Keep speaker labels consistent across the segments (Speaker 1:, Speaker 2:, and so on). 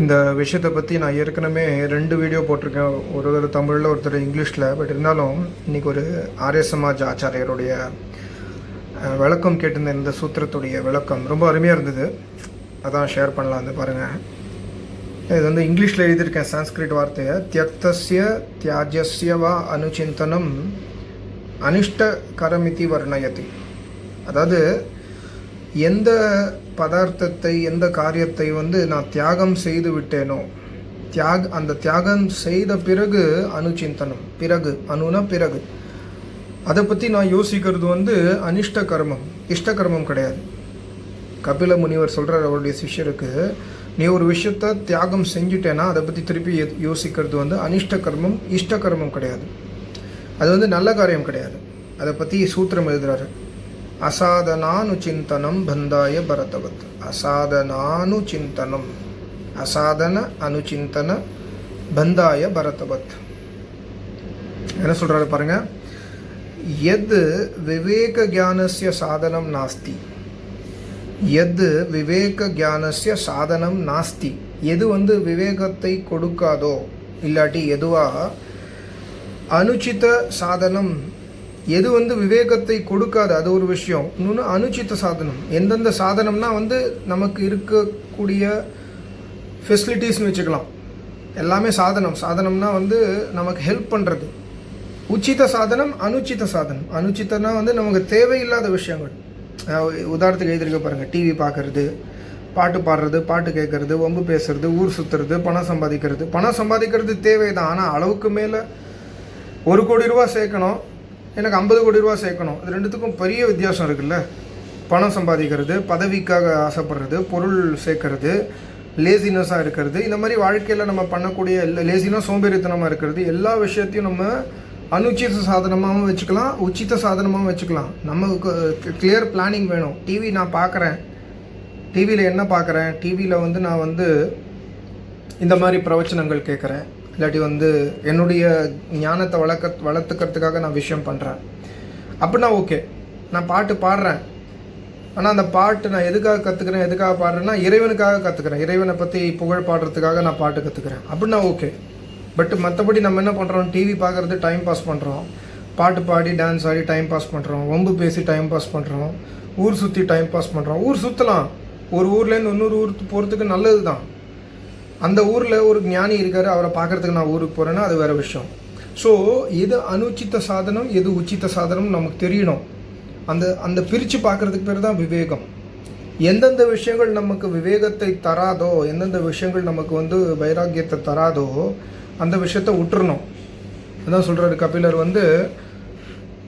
Speaker 1: இந்த விஷயத்தை பற்றி நான் ஏற்கனவே ரெண்டு வீடியோ போட்டிருக்கேன். ஒருத்தர் தமிழில் ஒருத்தர் இங்கிலீஷில். பட் இருந்தாலும் இன்றைக்கி ஒரு ஆரிய சமாஜ் ஆச்சாரியருடைய விளக்கம் கேட்டிருந்த இந்த சூத்திரத்துடைய விளக்கம் ரொம்ப அருமையாக இருந்தது. அதான் ஷேர் பண்ணலாம் வந்து பாருங்கள் இது வந்து இங்கிலீஷில் எழுதியிருக்கேன் சான்ஸ்கிரிட் வார்த்தையை. தியக்தஸ்ய தியாஜஸ்யவா அனுச்சிந்தனம் அனிஷ்டகரமிதி வர்ணயதி. அதாவது எந்த பதார்த்தத்தை எந்த காரியத்தை வந்து நான் தியாகம் செய்து விட்டேனோ தியாக அந்த தியாகம் செய்த பிறகு அனுச்சிந்தனம் பிறகு அனுனா பிறகு. அதை பற்றி நான் யோசிக்கிறது வந்து அனிஷ்ட கர்மம் இஷ்ட கர்மம் கிடையாது. கபில முனிவர் சொல்கிறார் அவருடைய சிஷ்யருக்கு நீ ஒரு விஷயத்த தியாகம் செஞ்சுட்டேன்னா அதை பற்றி திருப்பி யோ- யோசிக்கிறது வந்து அனிஷ்ட கர்மம் இஷ்ட கர்மம் கிடையாது. அது வந்து நல்ல காரியம் கிடையாது. அதை பற்றி சூத்திரம் எழுதுகிறாரு அசாதனானுச்சிந்தனம் பந்தாய பரதவத். அசாதனானுச்சிந்தனம். அசாதன அனுச்சிந்தன பந்தாய பரதவத். என்ன சொல்கிறாரு பாருங்க? எது விவேக ஜானசிய சாதனம் நாஸ்தி? எது விவேக ஜானசிய சாதனம் நாஸ்தி? எது வந்து விவேகத்தை கொடுக்காதோ இல்லாட்டி எதுவாக அனுச்சித சாதனம் எது வந்து விவேகத்தை கொடுக்காது அது ஒரு விஷயம். இன்னொன்று அனுச்சித்த சாதனம். எந்தெந்த சாதனம்னா வந்து நமக்கு இருக்கக்கூடிய ஃபெசிலிட்டிஸ்னு வச்சுக்கலாம். எல்லாமே சாதனம். சாதனம்னா வந்து நமக்கு ஹெல்ப் பண்ணுறது உச்சித சாதனம் அனுச்சித சாதனம். அனுச்சித்தனா வந்து நமக்கு தேவையில்லாத விஷயங்கள். உதாரணத்துக்கு எழுதிருக்க பாருங்கள் டிவி பார்க்குறது பாட்டு பாடுறது பாட்டு கேட்குறது வம்பு பேசுறது ஊர் சுற்றுறது பணம் சம்பாதிக்கிறது. பணம் சம்பாதிக்கிறது தேவைதான். ஆனால் அளவுக்கு மேலே ஒரு கோடி ரூபா சேர்க்கணும். எனக்கு ஐம்பது கோடி ரூபா சேர்க்கணும். இது ரெண்டுத்துக்கும் பெரிய வித்தியாசம் இருக்குல்ல. பணம் சம்பாதிக்கிறது பதவிக்காக ஆசைப்படுறது பொருள் சேர்க்கறது லேசினஸாக இருக்கிறது. இந்த மாதிரி வாழ்க்கையில் நம்ம பண்ணக்கூடிய லேசினஸ் சோம்பேறித்தனமாக இருக்கிறது எல்லா விஷயத்தையும் நம்ம அனுச்சித சாதனமாகவும் வச்சுக்கலாம் உச்சித சாதனமாகவும் வச்சுக்கலாம். நமக்கு கிளியர் பிளானிங் வேணும். டிவி நான் பார்க்குறேன் டிவியில் என்ன பார்க்குறேன் டிவியில் வந்து நான் வந்து இந்த மாதிரி பிரவச்சனங்கள் கேட்குறேன் இல்லாட்டி வந்து என்னுடைய ஞானத்தை வளர்க்க வளர்த்துக்கிறதுக்காக நான் விஷயம் பண்ணுறேன் அப்படின்னா ஓகே. நான் பாட்டு பாடுறேன். ஆனால் அந்த பாட்டு நான் எதுக்காக கற்றுக்கிறேன் எதுக்காக பாடுறேன்னா இறைவனுக்காக கற்றுக்கிறேன் இறைவனை பற்றி புகழ் பாடுறதுக்காக நான் பாட்டு கற்றுக்கிறேன் அப்படின்னா ஓகே. பட் மற்றபடி நம்ம என்ன பண்ணுறோம் டிவி பார்க்குறது டைம் பாஸ் பண்ணுறோம் பாட்டு பாடி டான்ஸ் ஆடி டைம் பாஸ் பண்ணுறோம் வம்பு பேசி டைம் பாஸ் பண்ணுறோம் ஊர் சுற்றி டைம் பாஸ் பண்ணுறோம் ஊர் சுற்றலாம் ஒரு ஊர்லேருந்து இன்னொரு ஊருக்கு போகிறதுக்கு நல்லது தான் அந்த ஊரில் ஒரு ஞானி இருக்கார் அவரை பார்க்கறதுக்கு நான் ஊருக்கு போகிறேன்னா அது வேறு விஷயம். ஸோ எது அனுச்சித்த சாதனம் எது உச்சித்த சாதனம் நமக்கு தெரியணும். அந்த அந்த பிரித்து பார்க்கறதுக்கு பேர் தான் விவேகம். எந்தெந்த விஷயங்கள் நமக்கு விவேகத்தை தராதோ எந்தெந்த விஷயங்கள் நமக்கு வந்து வைராக்கியத்தை தராதோ அந்த விஷயத்தை விட்டுறணும் அதான் சொல்கிறாரு கபிலர் வந்து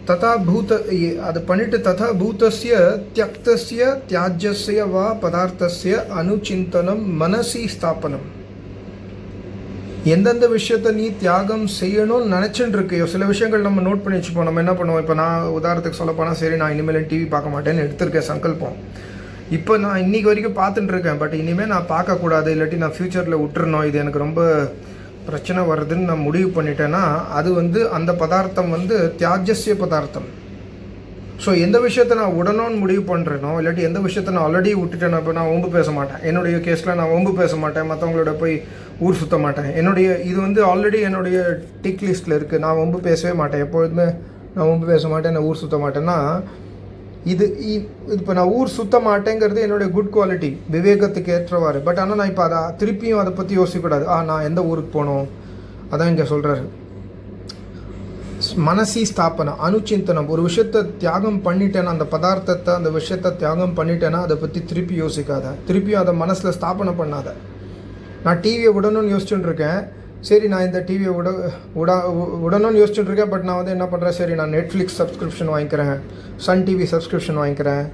Speaker 1: ததா பூத அது பண்ணிட்டு ததா பூதஸ்ய தியக்தஸ்ய தியாஜ்யஸ்ய வா பதார்த்தஸ்ய அனுச்சிந்தனம் மனசி ஸ்தாபனம். எந்தெந்த விஷயத்த நீ தியாகம் செய்யணும்னு நினச்சிட்டு இருக்கியோ சில விஷயங்கள் நம்ம நோட் பண்ணி வச்சுப்போம். நம்ம என்ன பண்ணுவோம்? இப்போ நான் உதாரணத்துக்கு சொல்ல போனால் சரி நான் இனிமேல் டிவி பார்க்க மாட்டேன்னு எடுத்திருக்கேன் சங்கல்பம். இப்போ நான் இன்னைக்கு வரைக்கும் பார்த்துட்டு இருக்கேன் பட் இனிமேல் நான் பார்க்கக்கூடாது. இல்லாட்டி நான் ஃப்யூச்சரில் விட்டுறணும். இது எனக்கு ரொம்ப பிரச்சனை வருதுன்னு நான் முடிவு பண்ணிட்டேன்னா அது வந்து அந்த பதார்த்தம் வந்து தியாஜஸ்ய பதார்த்தம். ஸோ எந்த விஷயத்த நான் உடனோன்னு முடிவு பண்ணுறேனோ இல்லாட்டி எந்த விஷயத்த நான் ஆல்ரெடி விட்டுட்டேனோ இப்போ நான் ஒம்பு பேச மாட்டேன். என்னுடைய கேஸில் நான் ஒம்பு பேச மாட்டேன். மற்றவங்களோட போய் ஊர் சுத்த மாட்டேன். என்னுடைய இது வந்து ஆல்ரெடி என்னுடைய டிக் லிஸ்ட்டில் இருக்குது நான் ஒம்பு பேசவே மாட்டேன். எப்பொழுதுமே நான் ஒம்பு பேச மாட்டேன் நான் ஊர் சுத்த மாட்டேன்னா இது இப்போ நான் ஊர் சுத்த மாட்டேங்கிறது என்னுடைய குட் குவாலிட்டி விவேகத்துக்கு ஏற்றவாறு. பட் ஆனால் நான் இப்போ அதை திருப்பியும் அதை பற்றி யோசிக்கக்கூடாது. ஆ நான் எந்த ஊருக்கு போகணும் அதான் இங்கே சொல்கிறாரு மனசி ஸ்தாபனம் அனுச்சிந்தனம். ஒரு விஷயத்தை தியாகம் பண்ணிட்டேன்னா அந்த பதார்த்தத்தை அந்த விஷயத்தை தியாகம் பண்ணிட்டேன்னா அதை பற்றி திருப்பி யோசிக்காத. திருப்பியும் அதை மனசில் ஸ்தாபனை பண்ணாத. நான் டிவியை விடணும்னு யோசிச்சுட்டு இருக்கேன் சரி நான் இந்த டிவியை விட விடா விடணும்னு யோசிச்சுட்டு இருக்கேன் பட் நான் வந்து என்ன பண்ணுறேன் சரி நான் நெட்ஃப்ளிக்ஸ் சப்ஸ்கிரிப்ஷன் வாங்கிக்கிறேன். சன் டிவி சப்ஸ்கிரிப்ஷன் வாங்கிக்கிறேன்.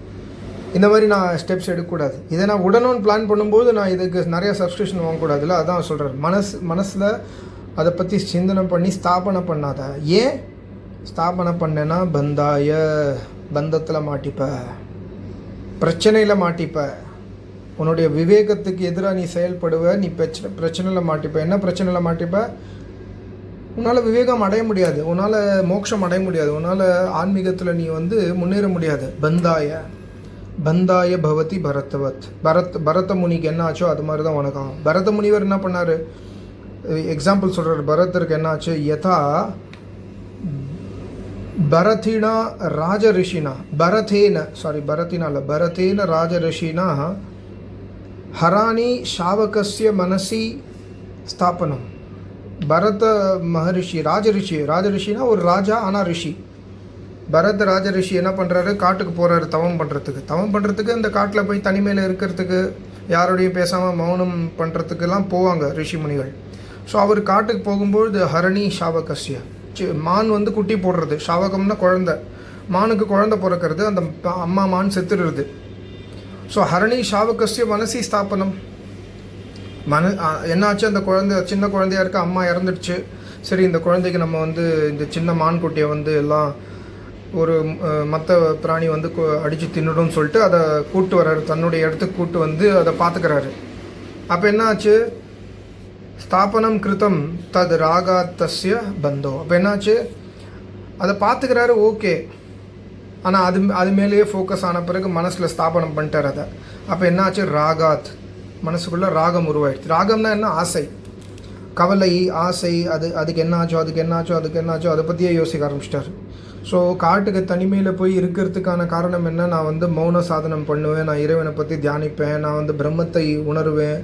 Speaker 1: இந்த மாதிரி நான் ஸ்டெப்ஸ் எடுக்கக்கூடாது. இதை நான் விடணும்னு பிளான் பண்ணும்போது நான் இதுக்கு நிறைய சப்ஸ்கிரிப்ஷன் வாங்கக்கூடாதுல்ல? அதான் சொல்கிறேன் மனசு மனசில் அதை பற்றி சிந்தனை பண்ணி ஸ்தாபனை பண்ணாத. ஏன்? ஸ்தாபனை பண்ணேன்னா பந்தாய பந்தத்தில் மாட்டிப்ப. பிரச்சனையில் மாட்டிப்ப. உன்னுடைய விவேகத்துக்கு எதிராக நீ செயல்படுவ. நீ பிரச்சனை பிரச்சனையில் மாட்டிப்ப. என்ன பிரச்சனையில் மாட்டிப்ப? உன்னால் விவேகம் அடைய முடியாது. உன்னால் மோட்சம் அடைய முடியாது. உன்னால் ஆன்மீகத்தில் நீ வந்து முன்னேற முடியாது. பந்தாய பந்தாய பவதி பரத்வத் பரத் பரத முனிக்கு என்ன ஆச்சோ அது மாதிரி தான் உனக்கு ஆகும் பரத முனிவர் என்ன பண்ணார்? எக்ஸாம்பிள் சொல்கிறார் பரதருக்கு என்ன ஆச்சு? யதா பரதினா ராஜ ரிஷினா பரதேன சாரி பரதினா இல்லை பரதேன ராஜ ரிஷினா ஹராணி ஷாவகஸ்ய மனசி ஸ்தாபனம். பரத மகரிஷி ராஜ ரிஷி ராஜ ரிஷினா ஒரு ராஜா ஆனால் ரிஷி. பரத் ராஜ ரிஷி என்ன பண்ணுறாரு காட்டுக்கு போகிறாரு தவம் பண்ணுறதுக்கு தவம் பண்ணுறதுக்கு இந்த காட்டில் போய் தனிமையில் இருக்கிறதுக்கு யாரோடையும் பேசாமல் மௌனம் பண்ணுறதுக்கெல்லாம் போவாங்க ரிஷி முனிகள். ஸோ அவர் காட்டுக்கு போகும்பொழுது ஹரணி ஷாவகஸ்ய. மான் வந்து குட்டி போடுறது ஷாவகம்னா குழந்தை. மானுக்கு குழந்தை பிறக்கிறது அந்த ப- அம்மா மான் செத்துடுறது. ஸோ ஹரணி ஷாவகஸ்ய மனசி ஸ்தாபனம். மன என்னாச்சு அந்த குழந்தை சின்ன குழந்தையா இருக்க அம்மா இறந்துடுச்சு. சரி இந்த குழந்தைக்கு நம்ம வந்து இந்த சின்ன மான்குட்டியை வந்து எல்லாம் ஒரு மற்ற பிராணி வந்து அடித்து தின்னுடும் சொல்லிட்டு அதை கூட்டு வர்றாரு. தன்னுடைய இடத்துக்கு கூட்டு வந்து அதை பார்த்துக்கிறாரு. அப்போ என்ன ஆச்சு ஸ்தாபனம் கிருத்தம் தது ராகாத்தஸ்ய பந்தோ. அப்போ என்னாச்சு? அதை பார்த்துக்கிறாரு ஓகே. ஆனால் அது அது மேலேயே ஃபோக்கஸ் ஆன பிறகு மனசில் ஸ்தாபனம் பண்ணிட்டார் அதை. அப்போ என்னாச்சு? ராகாத். மனசுக்குள்ளே ராகம் உருவாயிடுச்சு. ராகம்னா என்ன? ஆசை. கவலை ஆசை அது அதுக்கு என்னாச்சோ அதுக்கு என்னாச்சோ அதுக்கு என்னாச்சோ அதை பற்றியே யோசிக்க ஆரம்பிச்சிட்டாரு. ஸோ காட்டுக்கு தனிமையில் போய் இருக்கிறதுக்கான காரணம் என்ன? நான் வந்து மௌன சாதனம் பண்ணுவேன் நான் இறைவனை பற்றி தியானிப்பேன் நான் வந்து பிரம்மத்தை உணருவேன்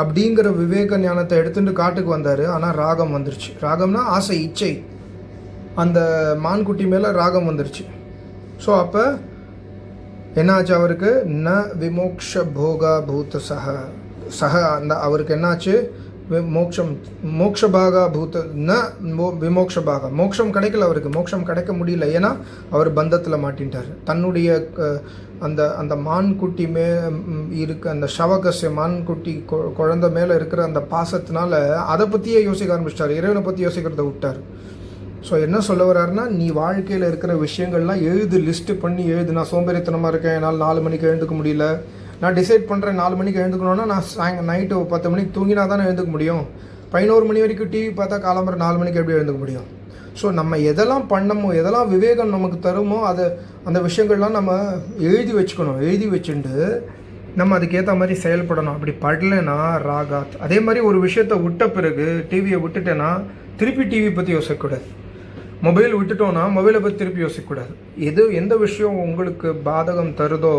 Speaker 1: அப்படிங்கிற விவேக ஞானத்தை எடுத்துட்டு காட்டுக்கு வந்தார். ஆனால் ராகம் வந்துருச்சு. ராகம்னா ஆசை இச்சை. அந்த மான்குட்டி மேலே ராகம் வந்துருச்சு. ஸோ அப்போ என்னாச்சு அவருக்கு? ந விமோக்ஷ போகா பூத்த சக சக அந்த அவருக்கு என்னாச்சு? மோட்சம் மோக்ஷம் மோக்ஷபாகா பூத்த ந மோ- விமோக்ஷ பாகா கிடைக்கல அவருக்கு. மோட்சம் கிடைக்க முடியல. ஏன்னா அவர் பந்தத்தில் மாட்டின்ட்டார். தன்னுடைய அந்த அந்த மான்குட்டி மே இருக்க அந்த ஷவகசிய மான்குட்டி கொ- மேலே இருக்கிற அந்த பாசத்தினால அதை பற்றியே யோசிக்க ஆரம்பிச்சிட்டார். இறைவனை பற்றி யோசிக்கிறத விட்டார். ஸோ என்ன சொல்ல வர்றாருன்னா நீ வாழ்க்கையில் இருக்கிற விஷயங்கள்லாம் எழுது லிஸ்ட்டு பண்ணி எழுது. நான் சோம்பேறித்தனமாக இருக்கேன். என்னால் நாலு மணிக்கு எழுந்துக்க முடியல. நான் டிசைட் பண்ணுறேன் நாலு மணிக்கு எழுந்துக்கணும்னா நான் சாயங்க நைட்டு பத்து மணிக்கு தூங்கினா தானே எழுந்துக்க முடியும்? பதினோரு மணி வரைக்கும் டிவி பார்த்தா காலம்பரம் நாலு மணிக்கு எப்படி எழுந்துக்க முடியும்? ஸோ நம்ம எதெல்லாம் பண்ணமோ எதெல்லாம் விவேகம் நமக்கு தருமோ அதை அந்த விஷயங்கள்லாம் நம்ம எழுதி வச்சுக்கணும். எழுதி வச்சுட்டு நம்ம அதுக்கேற்ற மாதிரி செயல்படணும். அப்படி படலைன்னா ராகாத். அதே மாதிரி ஒரு விஷயத்தை விட்ட பிறகு டிவியை விட்டுட்டேன்னா திருப்பி டிவி பற்றி யோசிக்கக்கூடாது. மொபைல் விட்டுட்டோன்னா மொபைலை பற்றி திருப்பி யோசிக்கக்கூடாது. எது எந்த விஷயம் உங்களுக்கு பாதகம் தருதோ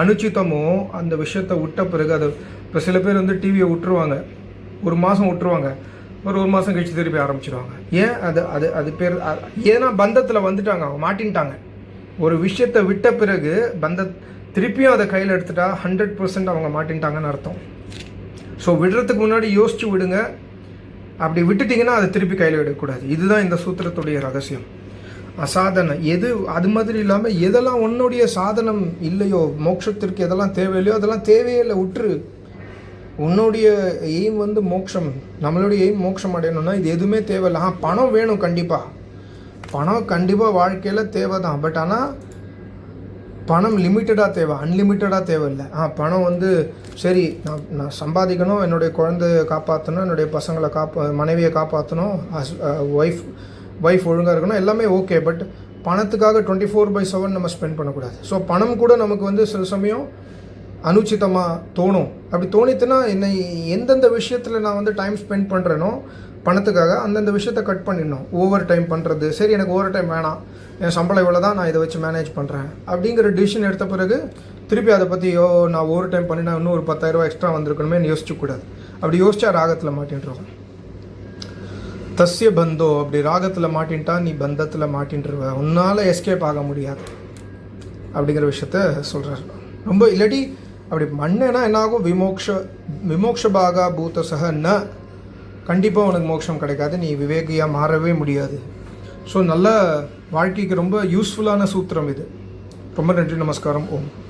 Speaker 1: அனுச்சிதமோ அந்த விஷயத்தை விட்ட பிறகு அது இப்போ சில பேர் வந்து டிவியை விட்டுருவாங்க. ஒரு மாதம் விட்டுருவாங்க. ஒரு ஒரு மாதம் கழிச்சு திருப்பி ஆரம்பிச்சிடுவாங்க ஏன் அது அது அது பேர் ஏன்னா பந்தத்தில் வந்துட்டாங்க அவங்க மாட்டின்ட்டாங்க. ஒரு விஷயத்தை விட்ட பிறகு பந்த திருப்பியும் அதை கையில் எடுத்துட்டா ஹண்ட்ரட் பர்சன்ட் அவங்க மாட்டின்ட்டாங்கன்னு அர்த்தம். ஸோ விடுறதுக்கு முன்னாடி யோசிச்சு விடுங்க. அப்படி விட்டுட்டிங்கன்னா அதை திருப்பி கையில் விடக்கூடாது. இதுதான் இந்த சூத்திரத்துடைய ரகசியம். அசாதனை எது அது மாதிரி இல்லாமல் எதெல்லாம் உன்னுடைய சாதனம் இல்லையோ மோட்சத்திற்கு எதெல்லாம் தேவையில்லையோ அதெல்லாம் தேவையே இல்லை உன்னுடைய எய்ம் வந்து மோட்சம். நம்மளுடைய எய்ம் மோட்சம் அடையணும்னா இது எதுவுமே தேவையில்லை. ஆ பணம் வேணும் கண்டிப்பாக பணம் கண்டிப்பாக வாழ்க்கையில் தேவை தான் பட் ஆனால் பணம் லிமிட்டடாக தேவை அன்லிமிட்டடாக தேவையில்லை. ஆ பணம் வந்து சரி நான் நான் சம்பாதிக்கணும் என்னுடைய குழந்தைய காப்பாற்றணும் என்னுடைய பசங்களை காப்பா மனைவியை காப்பாற்றணும் ஹஸ் ஒய்ஃப் ஒய்ஃப் ஒழுங்காக இருக்கணும் எல்லாமே ஓகே பட் பணத்துக்காக டுவெண்ட்டி ஃபோர் பை செவன் நம்ம ஸ்பெண்ட் பண்ணக்கூடாது. ஸோ பணம் கூட நமக்கு வந்து சில சமயம் அனுச்சிதமாக தோணும். அப்படி தோணித்துன்னா என்னை எந்தெந்த விஷயத்தில் நான் வந்து டைம் ஸ்பெண்ட் பண்ணுறேனோ பணத்துக்காக அந்தந்த விஷயத்தை கட் பண்ணிடணும். ஓவர் டைம் பண்ணுறது சரி எனக்கு ஓவர் டைம் வேணாம். என் சம்பளம் இவ்வளோ தான் நான் இதை வச்சு மேனேஜ் பண்ணுறேன் அப்படிங்கிற டிசிஷன் எடுத்த பிறகு திருப்பி அதை பற்றியோ நான் ஒரு டைம் பண்ணினா இன்னும் ஒரு பத்தாயிரரூபா எக்ஸ்ட்ரா வந்திருக்கணுமே யோசிச்சக்கூடாது அப்படி யோசிச்சா ராகத்தில் மாட்டின்றோம். தஸ்ய பந்தோ அப்படி ராகத்தில் மாட்டின்ட்டா நீ பந்தத்தில் மாட்டின்றுவ. உன்னால் எஸ்கேப் ஆக முடியாது. அப்படிங்கிற விஷயத்த சொல்கிறார் ரொம்ப இல்லாட்டி அப்படி மண்ணேனா என்ன ஆகும் விமோக்ஷ விமோக்ஷபாகா பூத்த சக ந. கண்டிப்பாக உனக்கு மோட்சம் கிடைக்காது. நீ விவேகியாக மாறவே முடியாது. ஸோ நல்ல வாழ்க்கைக்கு ரொம்ப யூஸ்ஃபுல்லான சூத்திரம் இது. ரொம்ப நன்றி நமஸ்காரம். ஓம்.